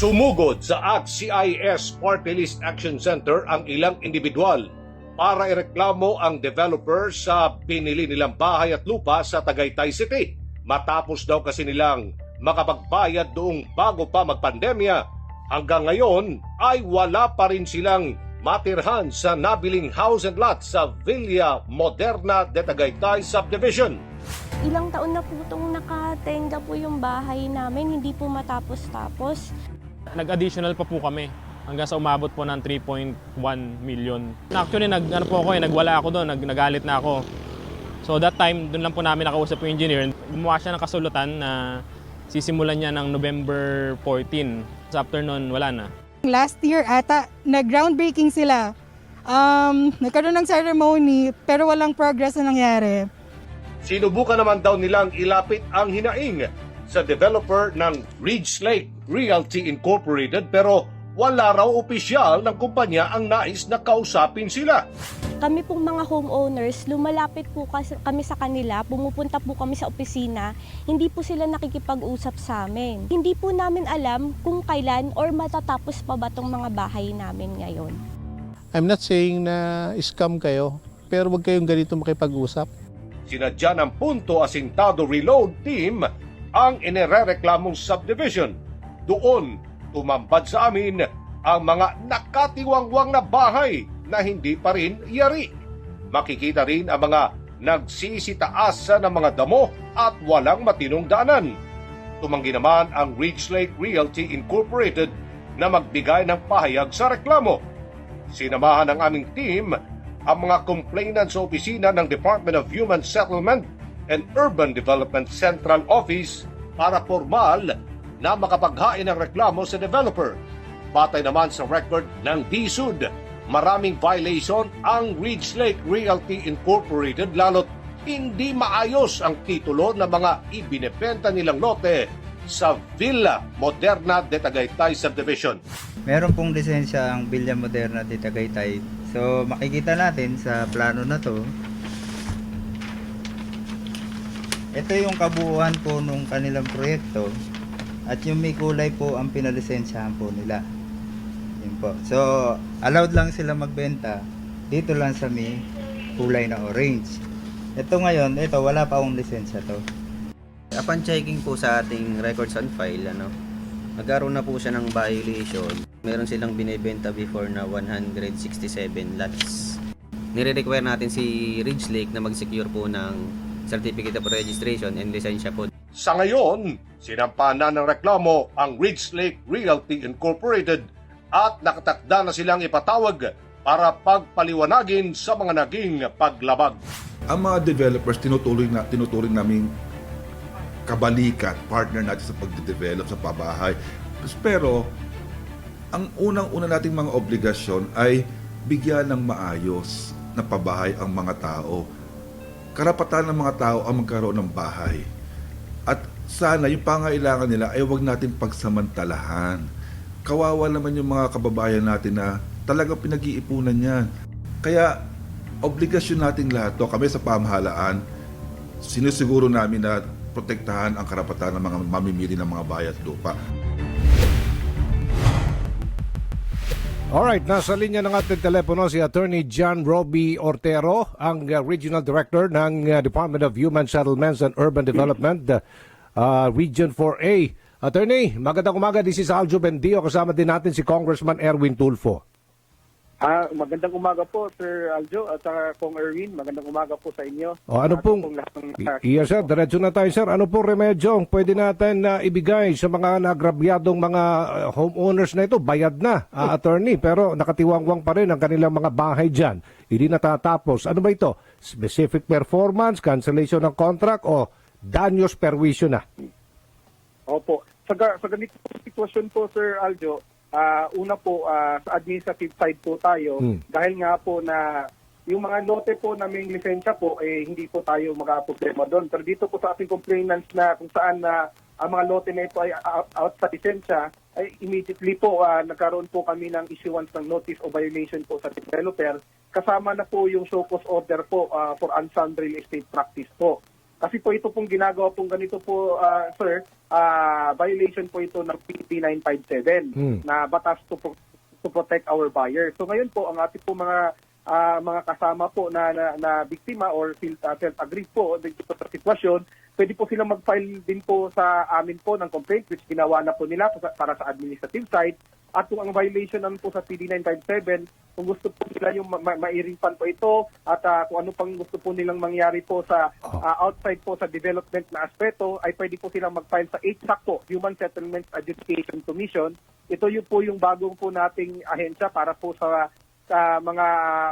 Sumugod sa ACT-CIS Party List Action Center ang ilang individual para ireklamo ang developer sa binili nilang bahay at lupa sa Tagaytay City. Matapos daw kasi nilang makapagbayad doong bago pa magpandemya, hanggang ngayon ay wala pa rin silang matirhan sa nabiling house and lot sa Villa Moderna de Tagaytay Subdivision. Ilang taon na po itong nakatenga po yung bahay namin, hindi po matapos-tapos. Nag-additional pa po kami hanggang sa umabot po ng 3.1 million. Actually, nag, ano po ako eh, nagwala ako doon, nag, nagalit na ako. So that time, doon lang po namin nakausap yung engineer. Gumawa siya ng kasulatan na sisimulan niya ng November 14. So after nun, wala na. Last year ata, nag-groundbreaking sila. Um, nagkaroon ng ceremony, pero walang progress na nangyari. Sinubukan naman daw nilang ilapit ang hinaing sa developer ng Ridge Lake Realty Incorporated pero wala raw opisyal ng kumpanya ang nais na kausapin sila. Kami pong mga homeowners, lumalapit po kasi kami sa kanila, pumupunta po kami sa opisina, hindi po sila nakikipag-usap sa amin. Hindi po namin alam kung kailan or matatapos pa ba tong mga bahay namin ngayon. I'm not saying na scam kayo, pero wag kayong ganito makipag-usap. Sinadya ng Punto Asintado Reload Team ang inirereklamong subdivision. Doon, tumambad sa amin ang mga nakatiwangwang na bahay na hindi pa rin yari. Makikita rin ang mga nagsisitaasa ng mga damo at walang matinong daanan. Tumanggi naman ang Ridge Lake Realty Incorporated na magbigay ng pahayag sa reklamo. Sinamahan ng aming team ang mga complainant sa opisina ng Department of Human Settlement and Urban Development Central Office para formal na makapaghain ng reklamo sa developer. Batay naman sa record ng DSUD, maraming violation ang Ridge Lake Realty Incorporated lalo't hindi maayos ang titulo ng mga ibinebenta nilang lote sa Villa Moderna de Tagaytay Subdivision. Meron pong lisensya ang Villa Moderna de Tagaytay. So makikita natin sa plano na to. Ito yung kabuuan po nung kanilang proyekto at yung may kulay po ang pinalisensyahan po nila. Yun po. So allowed lang sila magbenta dito lang sa may kulay na orange. Ito ngayon, ito wala pa akong lisensya to. Upon checking po sa ating records on file, ano, nagkaroon na po siya ng violation. Meron silang binebenta before na 167 lots. Nire-require natin si Ridge Lake na mag-secure po ng Certificate of Registration and lisensya po. Sa ngayon, sinampahan na ng reklamo ang Ridge Lake Realty Incorporated at nakatakda na silang ipatawag para pagpaliwanagin sa mga naging paglabag. ang mga developers tinutuloy na tinuturing namin kabalikat, partner natin sa pagde-develop sa pabahay. Pero ang unang-una nating mga obligasyon ay bigyan ng maayos na pabahay ang mga tao. Karapatan ng mga tao ang magkaroon ng bahay. At sana yung pangailangan nila ay wag natin pagsamantalahan. Kawawa naman yung mga kababayan natin na talagang pinag-iipunan yan. Kaya obligasyon nating lahat to, kami sa pamahalaan, sinusiguro namin na protektahan ang karapatan ng mga mamimili ng mga bayat lupa. Alright, nasa linya ng ating telepono si Attorney John Roby Ortero, ang uh, Regional Director ng uh, Department of Human Settlements and Urban Development, uh, Region 4A. Attorney, magandang umaga. This is Aljo Bendio. Kasama din natin si Congressman Erwin Tulfo. Ah, magandang umaga po, Sir Aljo, at saka Kong Erwin. Magandang umaga po sa inyo. O, ano At pong- lahat ng- I- Yes, sir. Diretso na tayo, sir. Ano pong remedyo ang pwede natin na ibigay sa mga nagrabyadong mga uh, homeowners na ito? Bayad na, uh, attorney, pero nakatiwangwang pa rin ang kanilang mga bahay dyan. Hindi natatapos. Ano ba ito? Specific performance, cancellation ng contract, o danyos perwisyo na? Opo. Sa, ga- sa ganito po sitwasyon po, Sir Aljo, ah, una po, ah, sa administrative side po tayo, Hmm. dahil nga po na yung mga lote po na may lisensya po, eh, hindi po tayo makaproblema doon. Pero dito po sa ating complainants na kung saan na ang mga lote na ito ay out, sa lisensya, ay immediately po ah, nagkaroon po kami ng issuance ng notice of violation po sa developer. Kasama na po yung show cause order po ah, for unsound real estate practice po. Kasi po ito pong ginagawa pong ganito po, ah, sir, ah, violation po ito ng PP 957 Hmm. na batas to, pro- to protect our buyers. So ngayon po, ang ating po mga ah, mga kasama po na, na, na biktima or feel, uh, felt aggrieved po dito sa sitwasyon, pwede po silang mag-file din po sa amin po ng complaint which ginawa na po nila para- para sa administrative side. At kung ang violation naman po sa PD 957, kung gusto po nila yung ma- ma- po ito at ah, kung ano pang gusto po nilang mangyari po sa ah, outside po sa development na aspeto, ay pwede po silang mag-file sa HSAC po, Human Settlement Adjudication Commission. Ito yung po yung bagong po nating ahensya para po sa sa mga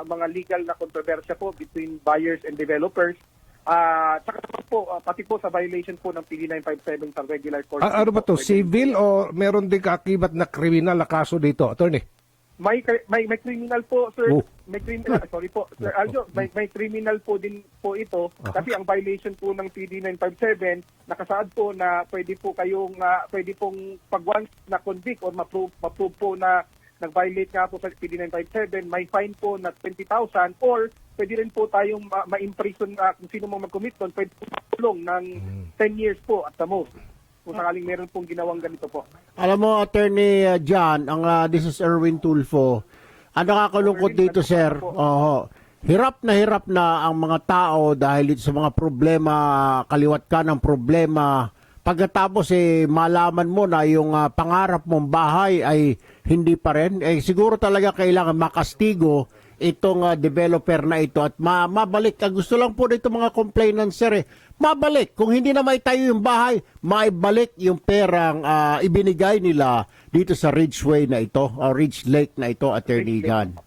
mga legal na kontrobersya po between buyers and developers. Ah, tsaka naman po ah, pati po sa violation po ng PD 957 sa regular court. A- ano ba to? Civil o meron din kakibat na kriminal na kaso dito, attorney? May may may criminal po sir. Oh. May criminal sorry po. Sir Aljo, may may criminal po din po ito kasi ang violation po ng PD 957 nakasaad po na pwede po kayong ah, pwede pong pag once na convict or ma-prove, ma-prove po na nag-violate nga po sa PD 957 may fine po na 20,000 or pwede rin po tayong ma- ma-imprison ah, kung sino mang mag-commit doon pwede po ng 10 years po at the most kung sakaling meron pong ginawang ganito po. Alam mo, Attorney uh, John, ang uh, this is Erwin Tulfo. Ang nakakalungkot Erwin, dito, sir, oho, hirap na hirap na ang mga tao dahil dito sa mga problema, kaliwat ka ng problema. Pagkatapos eh, malaman mo na yung uh, pangarap mong bahay ay hindi pa rin, eh, siguro talaga kailangan makastigo itong uh, developer na ito at ma- mabalik. Ang gusto lang po dito mga complainants, sir, eh, mabalik. Kung hindi na maitayo yung bahay, maibalik yung perang ah, ibinigay nila dito sa Ridgeway na ito, o Ridge Lake na ito, Attorney. Gan.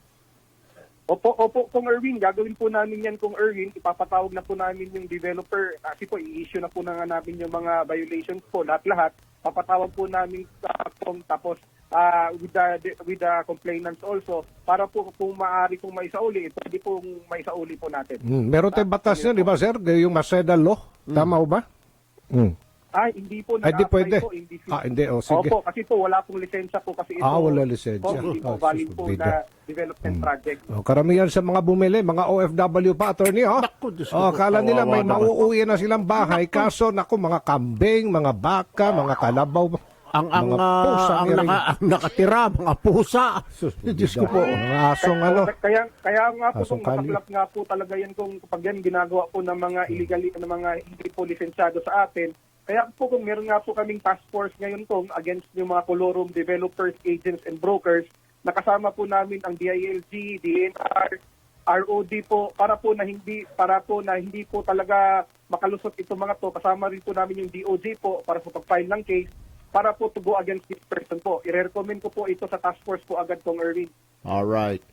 Opo, opo, kung Erwin, gagawin po namin yan kung Erwin, ipapatawag na po namin yung developer, kasi po i-issue na po na nga namin yung mga violations po, lahat-lahat, papatawag po namin sa kung tapos ah, with the with the complainants also para po kung maaari kung maisauli, pwede pong maisauli po natin. Hmm. Meron tayong batas yan, di ba, sir? Yung Maseda Law. Tama ho ba? Hmm. Ay, hindi po Ay, di nag-apply pwede. po, hindi Ah, hindi. O, sige. Opo, kasi po wala pong lisensya po kasi ito. Ah, wala lisensya. Po, hindi po Ah, valid po na development project. Oh, karamihan sa mga bumili, mga OFW pa, attorney, oh. Naku, Diyos Oh, akala nila may mauuwi na silang bahay, kaso naku, mga kambing, mga baka, mga kalabaw. Ang ang Mga ah, pusa, ang, naka, ang nakatira, mga pusa. Diyos ko po. Mga asong ano. Kaya kaya nga po kung kalye. masaklap nga po talaga yan kung kapag yan ginagawa po ng mga illegal ng mga hindi po lisensyado sa atin. Kaya po kung meron nga po kaming task force ngayon kung against yung mga colorum developers, agents and brokers, nakasama po namin ang DILG, DNR, ROD po para po na hindi para po na hindi po talaga makalusot itong mga to kasama rin po namin yung DOJ po para sa pag-file ng case para po to go against this person po. I-recommend ko po ito sa task force po agad kong Erwin. All right.